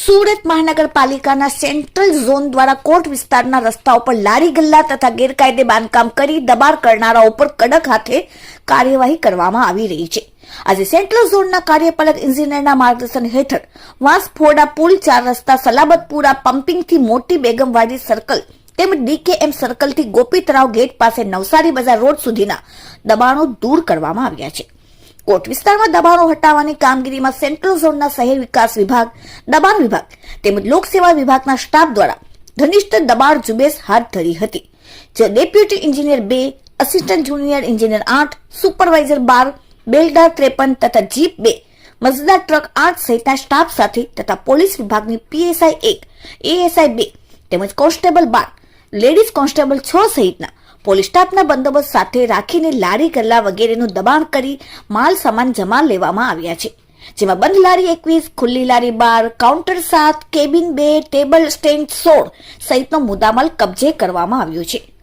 સુરત મહાનગરપાલિકાના central zone દ્વારા court વિસ્તારના રસ્તાઓ પર લારી ગલ્લા તથા ગેરકાયદે બાંધકામ કરી દબાણ કરનારાઓ પર કડક હાથે કાર્યવાહી કરવામાં આવી રહી છે. આજે સેન્ટ્રલ ઝોનના કાર્યપાલક ઇન્જિનિયરના માર્ગદર્શન હેઠળ વાંસફોડા પુલ, ચાર રસ્તા, સલાબતપુરા પમ્પિંગથી મોટી બેગમવાડી સર્કલ તેમજ ડીકેએમ સર્કલથી ગોપીતરાવ ગેટ પાસે નવસારી બજાર રોડ સુધીના દબાણો દૂર કરવામાં આવ્યા છે. કોટ વિસ્તારમાં દબાણો હટાવવાની કામગીરીમાં સેન્ટ્રલ ઝોનના શહેર વિકાસ વિભાગ, દબાણ વિભાગ તેમજ લોકસેવા વિભાગના સ્ટાફ દ્વારા ઘનિષ્ઠ દબાણ ઝુંબેશ હાથ ધરી હતી, જે ડેપ્યુટી એન્જિનિયર બે અસિસ્ટન્ટ જુનિયર એન્જિનિયર આઠ સુપરવાઇઝર બાર બેલદાર ત્રેપન તથા જીપ બે, મજદાર ટ્રક આઠ સહિતના સ્ટાફ સાથે તથા પોલીસ વિભાગની પીએસઆઈ એક એએસઆઈ બે તેમજ કોન્સ્ટેબલ બાર લેડીઝ કોન્સ્ટેબલ છ સહિતના પોલીસ સ્ટાફના બંદોબસ્ત સાથે રાખીને લારી, ગલ્લા વગેરેનું દબાણ કરી માલ સામાન જમા લેવામાં આવ્યા છે. જેમાં બંધ લારી એકવીસ, ખુલ્લી લારી બાર, કાઉન્ટર સાત, કેબિન બે, ટેબલ સ્ટેન્ડ સોળ સહિતનો મુદ્દામાલ કબજે કરવામાં આવ્યો છે.